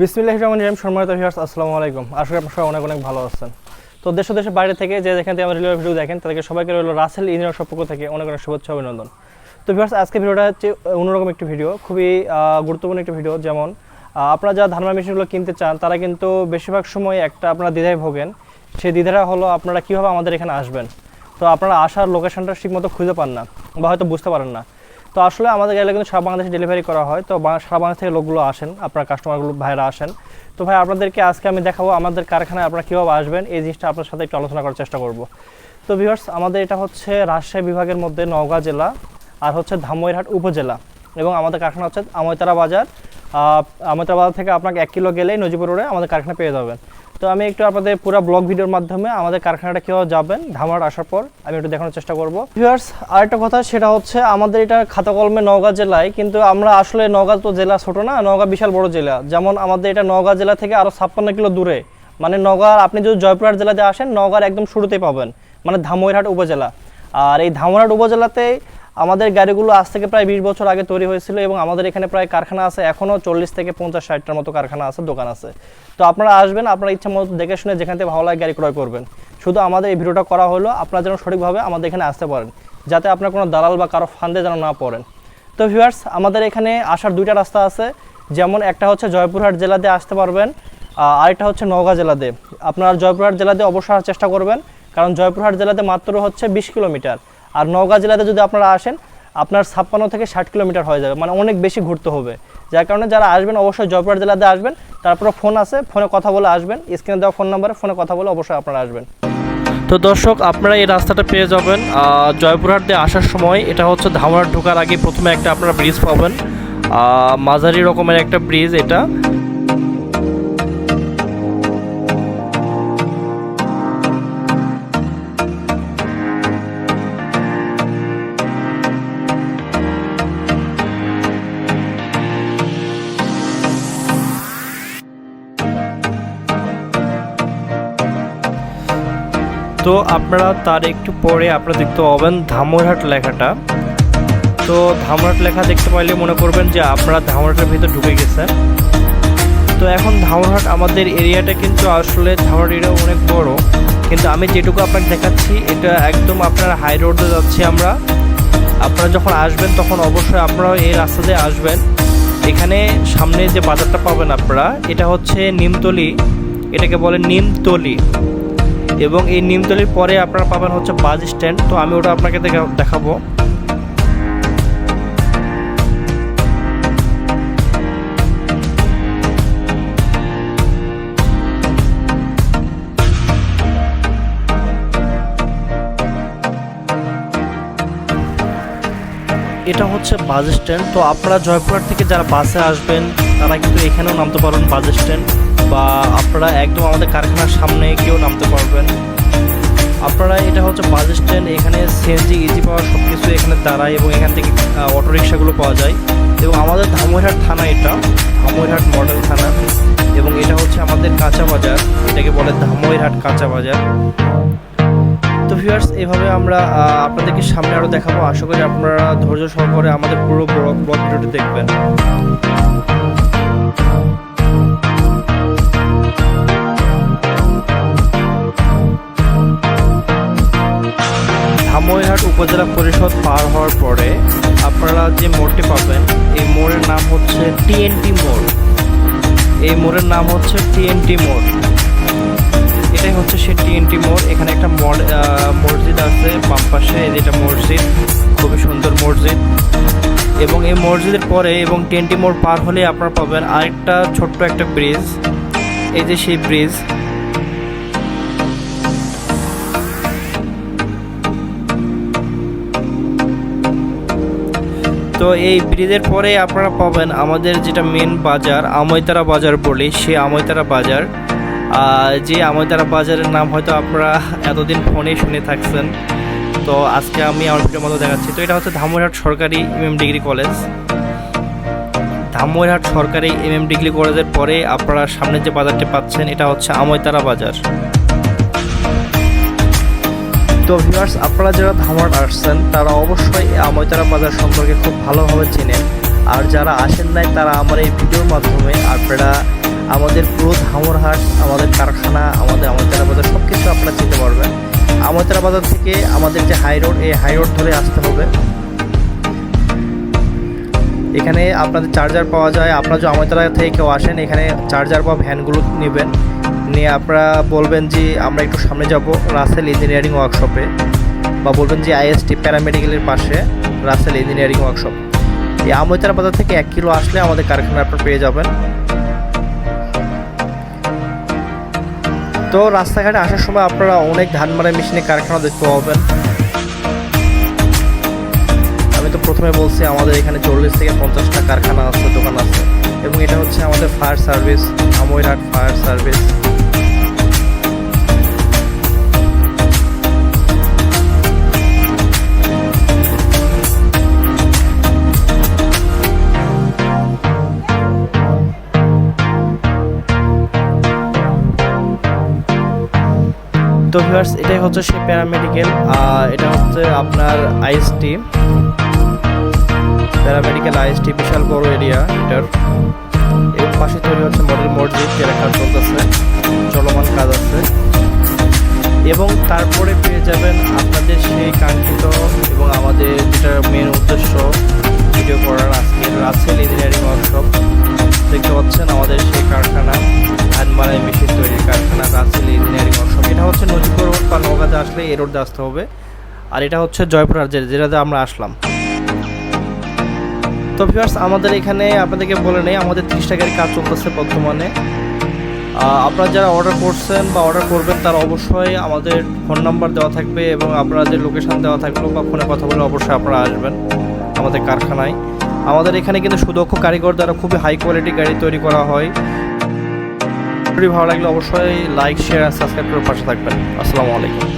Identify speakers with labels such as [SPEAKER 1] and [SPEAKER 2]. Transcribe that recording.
[SPEAKER 1] বিসমিল্লাহ রহমান রহিম, সম্মানিত ভিউয়ার্স আসসালামু আলাইকুম। আশা করি আপনার অনেক অনেক ভালো আছেন। তো দেশ দেশের বাইরে থেকে যে যেখান থেকে আমার রিলিভ ভিডিও দেখেন, তাদেরকে সবাইকে রইল রাসেল ইঞ্জিনিয়ার সম্পর্ক থেকে অনেক অনেক শুভেচ্ছা অভিনন্দন। তো ভিউয়ার্স আজকে ভিডিওটা হচ্ছে অন্যরকম একটি ভিডিও খুবই গুরুত্বপূর্ণ একটি ভিডিও যেমন আপনারা যারা ধানমা মেশিনগুলো কিনতে চান, তারা কিন্তু বেশিরভাগ সময় একটা আপনারা দ্বিধায় ভোগেন। সেই দ্বিধাটা হলো আপনারা কীভাবে আমাদের এখানে আসবেন। তো আপনারা আসার লোকেশনটা ঠিকমতো খুঁজে পান না, বা হয়তো বুঝতে পারেন না। তো আসলে আমাদের গাড়িগুলো কিন্তু সারা বাংলাদেশে ডেলিভারি করা হয়। তো সারা বাংলাদেশ থেকে লোকগুলো আসেন, আপনার কাস্টমারগুলো ভাইরা আসেন। তো ভাই, আপনাদেরকে আজকে আমি দেখাবো আমাদের কারখানায় আপনারা কীভাবে আসবেন। এই জিনিসটা আপনার সাথে একটু আলোচনা করার চেষ্টা করব। তো ভিউয়ার্স আমাদের এটা হচ্ছে রাজশাহী বিভাগের মধ্যে নওগাঁ জেলা, আর হচ্ছে ধামইরহাট উপজেলা। এবং আমাদের কারখানা হচ্ছে আমৈতারা বাজার। আমৈতারা বাজার থেকে আপনাকে এক কিলো গেলেই নজিপুর রোডে আমাদের কারখানা পেয়ে যাবেন। তো আমি একটু আপনাদের পুরো ব্লগ ভিডিওর মাধ্যমে আমাদের কারখানাটা কীভাবে যাবেন ধামরাট আসার পর আমি একটু দেখানোর চেষ্টা করব। ভিউয়ার্স আরেকটা কথা, সেটা হচ্ছে আমাদের এটা খাতা কলমে নওগাঁ জেলায়, কিন্তু আমরা আসলে নওগাঁ তো জেলা ছোট না, নওগাঁ বিশাল বড় জেলা। যেমন আমাদের এটা নওগাঁ জেলা থেকে আরও ছাপ্পান্ন কিলো দূরে। মানে নওগাঁ, আপনি যদি জয়পুরহাট জেলাতে আসেন, নওগাঁর একদম শুরুতেই পাবেন। মানে ধামইরহাট উপজেলা। আর এই ধামইরহাট উপজেলাতে আমাদের গাড়িগুলো আজ থেকে প্রায় বিশ বছর আগে তৈরি হয়েছিল এবং আমাদের এখানে প্রায় কারখানা আছে এখনও চল্লিশ থেকে পঞ্চাশ ষাটটার মতো কারখানা আছে, দোকান আছে। তো আপনারা আসবেন, আপনারা ইচ্ছা মতো দেখে শুনে যেখান থেকে ভালো লাগে গাড়ি ক্রয় করবেন। শুধু আমাদের এই ভিডিওটা করা হলো, আপনারা যেন সঠিকভাবে আমাদের এখানে আসতে পারেন, যাতে আপনার কোনো দালাল বা কারও ফান্দে যেন না পড়েন। তো ভিউয়ার্স, আমাদের এখানে আসার দুইটা রাস্তা আছে, যেমন একটা হচ্ছে জয়পুরহাট জেলাতে আসতে পারবেন আরেকটা হচ্ছে নওগাঁ জেলাতে। আপনার জয়পুরহাট জেলাতে অবশ্যই আসার চেষ্টা করবেন, কারণ জয়পুরহাট জেলাতে মাত্র হচ্ছে বিশ কিলোমিটার। আর নওগাঁ জেলাতে যদি আপনারা আসেন, আপনার ছাপ্পান্ন থেকে ষাট কিলোমিটার হয়ে যাবে মানে অনেক বেশি ঘুরতে হবে। যার কারণে যারা আসবেন, অবশ্যই জয়পুরহাট জেলাতে আসবেন, তারপরে ফোন আছে, ফোনে কথা বলে আসবেন, স্ক্রিনে দেওয়া ফোন নাম্বারে ফোনে কথা বলে অবশ্যই আপনারা আসবেন। তো দর্শক, আপনারা এই রাস্তাটা পেয়ে যাবেন জয়পুরহাট দিয়ে আসার সময়। এটা হচ্ছে ধামরাট ঢোকার আগে প্রথমে একটা আপনারা ব্রিজ পাবেন। মাঝারি রকমের একটা ব্রিজ এটা। তো আপনারা তার একটু পরে আপনারা দেখতে পাবেন ধামরহাট লেখাটা। তো ধামরহাট লেখা দেখতে পাইলে মনে করবেন যে আপনারা ধামরহাটের ভিতর ঢুকে গেছেন। তো এখন ধামরহাট আমাদের এরিয়াটা কিন্তু আসলে ধামরহাট এরিয়া অনেক বড়। কিন্তু আমি যেটুকু আপনাকে দেখাচ্ছি, এটা একদম আপনার হাই রোডে যাচ্ছি আমরা। আপনারা যখন আসবেন তখন অবশ্যই আপনারা এই রাস্তা দিয়ে আসবেন। এখানে সামনে যে বাজারটা পাবেন আপনারা, এটা হচ্ছে নিমতলি। এটাকে বলে নিমতলি। এবং এই নিমতলির পরে আপনারা পাবেন হচ্ছে বাস স্ট্যান্ড। তো আমি ওটা আপনাকে দেখা- দেখাবো। এটা হচ্ছে বাস স্ট্যান্ড। তো আপনারা জয়পুরহাট থেকে যারা বাসে আসবেন, তারা কিন্তু এখানেও নামতে পারবেন বাস স্ট্যান্ড। বা আপনারা একদম আমাদের কারখানার সামনে গিয়েও নামতে পারবেন। আপনারা এটা হচ্ছে বাস স্ট্যান্ড, এখানে সিএনজি ইজি পাওয়ার সব কিছু এখানে দাঁড়ায় এবং এখান থেকে অটো রিক্সাগুলো পাওয়া যায়। এবং আমাদের ধামইরহাট থানা এটা ধামইরহাট মডেল থানা। এবং এটা হচ্ছে আমাদের কাঁচা বাজার, এটাকে বলে ধামইরহাট কাঁচা বাজার। তো ভিউয়ার্স, এভাবে আমরা আপনাদেরকে সামনে আরও দেখাবো। আশা করি আপনারা ধৈর্য সহকারে আমাদের পুরো ব্লগ ভিডিওটি দেখবেন। ধামইরহাট উপজেলা পরিষদ পার হওয়ার পরে আপনারা যে মোড়টি পাবেন, এই মোড়ের নাম হচ্ছে টিএনটি মোড়। এই মোড়ের নাম হচ্ছে টিএনটি মোড়। এটাই হচ্ছে সে টিএনটি মোড়। এখানে একটা মসজিদ আছে বাম পাশে, এই যে মসজিদ, খুবই সুন্দর মসজিদ। এবং এই মসজিদের পরে এবং টিএনটি মোড় পার হলে আপনারা পাবেন আরেকটা ছোট্ট একটা ব্রিজ। এই যে সেই ব্রিজ তো এই ব্রিজের পরে আপনারা পাবেন আমাদের যেটা মেন বাজার, আমৈতারা বাজার বলি, সে আমৈতারা বাজার। যে আমৈতারা বাজারের নাম হয়তো আপনারা এতদিন ফোনে শুনে থাকছেন। তো আজকে আমি আমার ভিডিওর মতো দেখাচ্ছি। তো এটা হচ্ছে ধামইরহাট সরকারি এমএম ডিগ্রি কলেজ। ধামইরহাট সরকারি এমএম ডিগ্রি কলেজের পরে আপনারা সামনে যে বাজারটি পাচ্ছেন, এটা হচ্ছে আমৈতারা বাজার। তো ভিউয়ার্স আপনারা যারা ধামার আসছেন, তারা অবশ্যই আমৈতারা বাজার সম্পর্কে খুব ভালোভাবে চেনেন আর যারা আসেন নাই, তারা আমার এই ভিডিওর মাধ্যমে আপনারা আমাদের পুরো ধামরহাট আমাদের কারখানা, আমাদের আমতলা বাজার সব কিছু আপনারা চিনতে পারবেন। আমতলা বাজার থেকে আমাদের যে হাই রোড এই হাই রোড ধরে আসতে হবে। এখানে আপনাদের চার্জার পাওয়া যায়। আপনারা যদি আমতলা থেকে কেউ আসেন, এখানে চার্জার বা ভ্যানগুলো নেবেন। নিয়ে আপনারা বলবেন যে আমরা একটু সামনে যাব রাসেল ইঞ্জিনিয়ারিং ওয়ার্কশপে বা বলবেন যে আইএসটি প্যারামেডিক্যালের পাশে রাসেল ইঞ্জিনিয়ারিং ওয়ার্কশপ। এই আমতলা বাজার থেকে এক কিলো আসলে আমাদের কারখানা আপনারা পেয়ে যাবেন। তো রাস্তাঘাটে আসার সময় আপনারা অনেক ধান মারা মেশিনে কারখানা দেখতে পাবেন। আমি তো প্রথমে বলছি, আমাদের এখানে চল্লিশ থেকে পঞ্চাশটা কারখানা আছে, দোকান আছে। এবং এটা হচ্ছে আমাদের fire service Amirhat fire service তো ভিউয়ার্স এটাই হচ্ছে সেই প্যারামেডিক্যাল এটা হচ্ছে আপনার আইএসটি প্যারামেডিক্যাল আইএসটি বিশাল বড় এরিয়া এটার। এর পাশে তৈরি হচ্ছে মডেল মসজিদ, যেটা কাজ চলতেছে চলমান কাজ আছে। এবং তারপরে পেয়ে যাবেন আপনাদের সেই কাঙ্ক্ষিত এবং আমাদের যেটা মেন উদ্দেশ্য ভিডিও করার আজকের রাসেল ইঞ্জিনিয়ারিং ওয়ার্কশপ দেখতে পাচ্ছেন আমাদের সেই কারখানা ধান মারাই মেশিন তৈরির কারখানা, রাসেল ইঞ্জিনিয়ারিং হচ্ছে নজিপুর রোড বা নৌকাতে আসলে এই রোডে আসতে হবে। আর এটা হচ্ছে জয়পুরহাট যেটাতে আমরা আসলাম। তো ভিউয়ার্স আমাদের এখানে আপনাদেরকে বলে নেই, আমাদের তিরিশ টাকার কাজ চলতেছে বর্তমানে। আপনারা যারা অর্ডার করছেন বা অর্ডার করবেন, তারা অবশ্যই আমাদের ফোন নাম্বার দেওয়া থাকবে এবং আপনাদের লোকেশন দেওয়া থাকবে বা ফোনে কথা বলে অবশ্যই আপনারা আসবেন আমাদের কারখানায়। আমাদের এখানে কিন্তু সুদক্ষ কারিগর দ্বারা খুবই হাই কোয়ালিটি গাড়ি তৈরি করা হয়। ভিডিওটি ভালো লাগলে অবশ্যই লাইক শেয়ার সাবস্ক্রাইব করে পাশে থাকবেন। আসসালামু আলাইকুম।